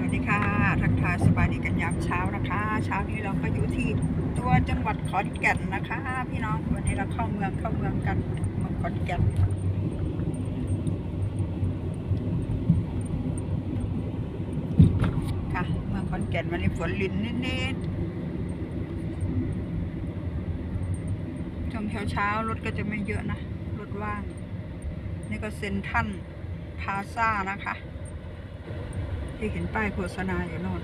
วัสดีค่ะ ทักทายสบายดีกันยามเช้านะคะ เช้านี้เราก็อยู่ที่ตัวจังหวัดขอนแก่นนะคะ พี่น้องวันนี้เราเข้าเมืองเข้าเมืองกันเมืองขอนแก่นค่ะเมืองขอนแก่นวันนี้ฝนลินนิดๆช่วงเช้าๆรถก็จะไม่เยอะนะรถว่าง นี่ก็เซ็นทันพาซ่านะคะ ที่เห็นป้ายโฆษณาอยู่โน่น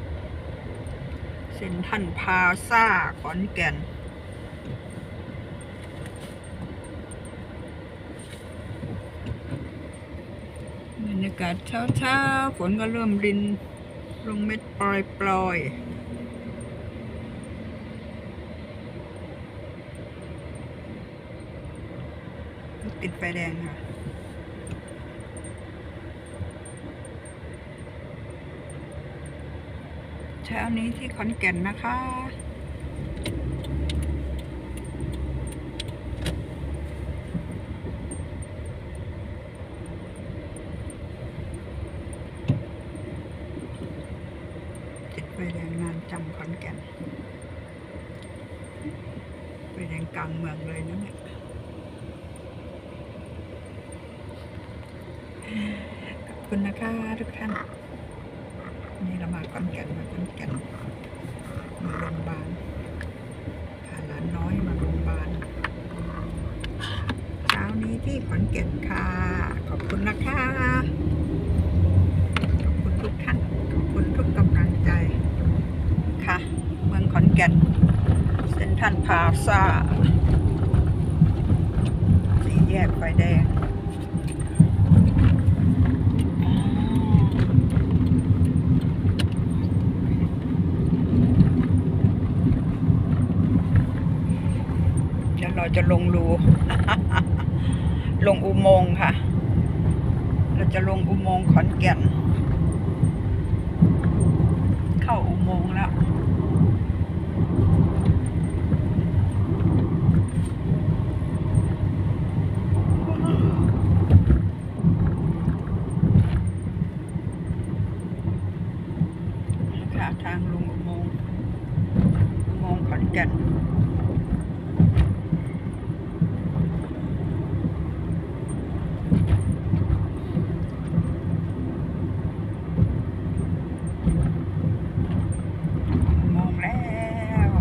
เซ็นทันพาซ่าขอนแก่น บรรยากาศเช้าๆฝนก็เริ่มริน ลงเม็ดปล่อยๆติดไฟแดงค่ะ เช้านี้ที่ขอนแก่นนะคะ ติดไฟแดงนานจังขอนแก่นไฟแดงกลางเมืองเลยนะเนี่ยขอบคุณนะคะทุกท่าน นี่เรามาขอนแก่นมาขอนแก่นมาโรงพยาบาลพาหลานน้อยมาโรงพยาบาลเช้านี้ที่ขอนแก่นค่ะ ขอบคุณนะคะขอบคุณทุกท่านขอบคุณทุกกำลังใจค่ะ เมืองขอนแก่นเซ็นทรัลพาซ่าสี่แยกไฟแดง เดี๋ยวเราจะลงรู ลงอุโมงค์ค่ะ เราจะลงอุโมงค์ขอนแก่น เข้าอุโมงค์แล้ว ค่ะทางลงอุโมงค์อุโมงค์ขอนแก่น อุโมงค์แล้ว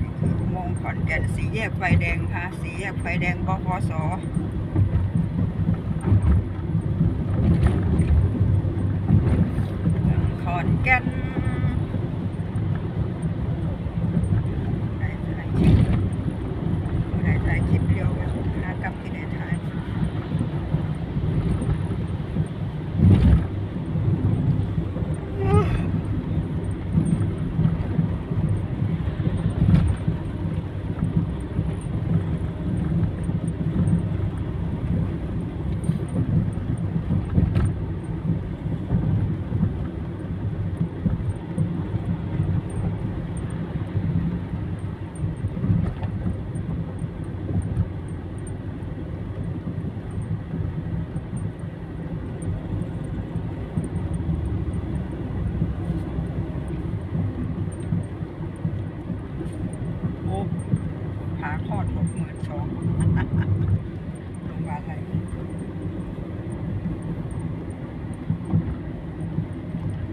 นี่คืออุโมงค์ขอนแก่นสี แยกไฟแดงค่ะสีแยกไฟแดงบพสอขอนแก่นได้ถ่ายคลิปได้ถ่ายคลิปเดียวกันหากลับที่ได้ถ่าย โอ้ขาคลอดหกหมื่นสอง โรงพยาบาลอะไร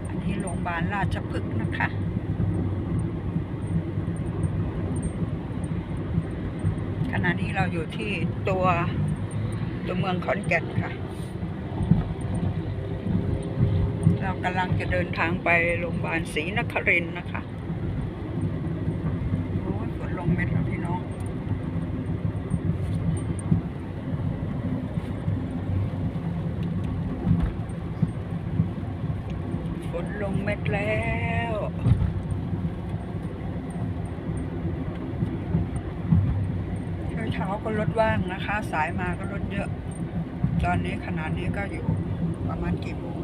อันนี้โรงพยา บาลราชพฤกษ์นะคะ ขณะนี้เราอยู่ที่ตัวตัวเมืองขอนแก่นค่ะ เรากำลังจะเดินทางไปโรงพยาบาลศรีนครินทร์นะคะ โอ้ยฝนลงเม็ดแล้วพี่น้อง ฝ นลงเม็ดแล้วเช้าๆก็รถว่างนะคะ สายมาก็รถเยอะ ตอนนี้ขนาดนี้ก็อยู่ประมาณกี่โมง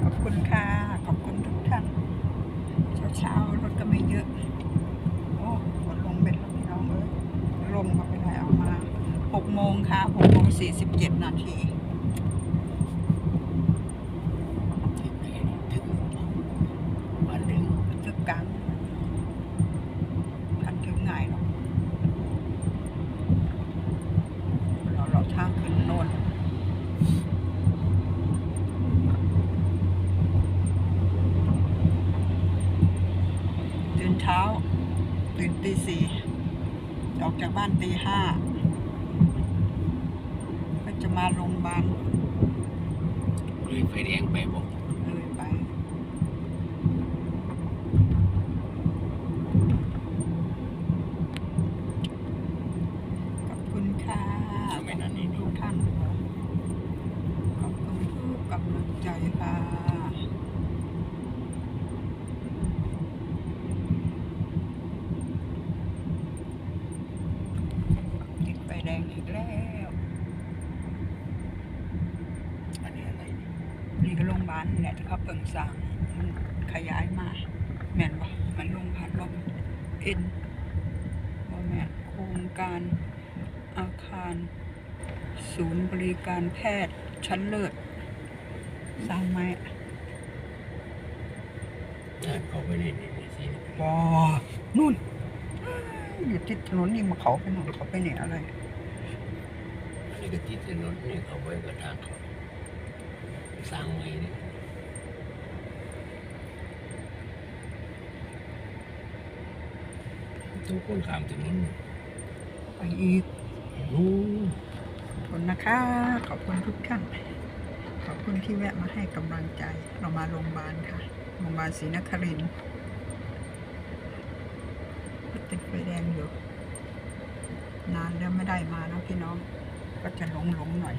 ขอบคุณค่ะ ขอบคุณทุกท่าน เช้าๆรถก็ไม่เยอะโอ้ฝนลงเม็ดแล้วพี่น้องเอ้ยลมก็ไม่ได้เอามาหกโมงค่ะหกโมงสี่สิบเจ็ดนาทีาตื่นตีสี่ออกจากบ้านตีห้าก็จะมาโรงพยาบาลเลยไฟแดงไปบอก รงพยาบาลนี่แหละที่เขาเปิ่งสร้างมันขยายมาแม่นบ่มันโรงพยาบาลบ่เอ็นบ่แม่นโครงการอาคาร ศูนย์บริการแพทย์ชั้นเลิศสร้างไหมอ่านเขาไปนี่นี่นี่สิบอนู่น อยู่ติดถนนนี่มาเขาไปหน่อยเขาไปเนี่ยอะไรอันนี้ก็ติดถนนนี่เขาไปกระทางเขาสร้างไว้นี่ ทุกคนข้ามถนนไปอีกนู้ขอบคุณนะคะ ขอบคุณทุกท่าน ขอบคุณที่แวะมาให้กำลังใจ เรามาโรงพยาบาลค่ะ โรงพยาบาลศรีนครินทร์ติดไฟแดงอยู่นานแล้วไม่ได้มานะพี่น้อง ก็จะหลงหลงหน่อย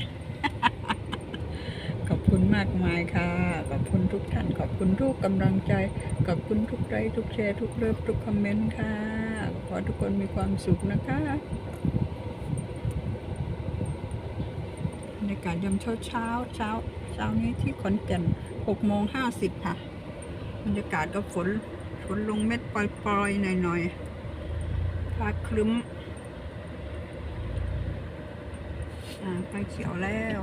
ขอบคุณมากมายค่ะ ขอบคุณทุกท่าน ขอบคุณทุกกำลังใจ ขอบคุณทุกไลค์ทุกแชร์ ทุกเลิฟทุกคอมเมนต์ค่ะ ขอทุกคนมีความสุขนะคะบรรยากาศยามเช้าเช้าเช้าเช้านี้ที่ขอนแก่นหกโมงห้าสิบค่ะ บรรยากาศก็ฝนฝนลงเม็ดปล่อยๆ หน่อยๆฟ้าครึ้มอ่าไฟเขียวแล้ว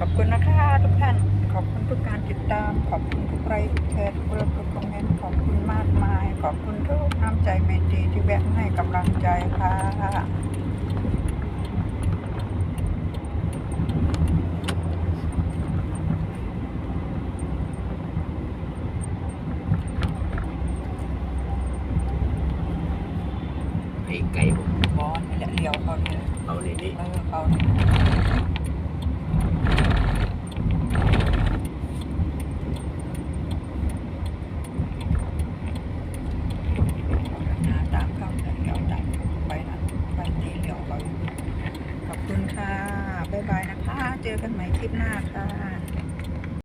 ขอบคุณนะคะทุกท่าน ขอบคุณทุกการติดตาม ขอบคุณทุกไลค์ทุกแชร์ทุกเลิฟทุกคอมเมนต์ ขอบคุณมากมาย ขอบคุณทุกน้ำใจเมตตรีที่แวะมาให้กำลังใจค่ะไปไกลบอกบอลนี่แหละเลี้ยวเขาเนี่ยเอานี่นี่ เออเขาเนี่ย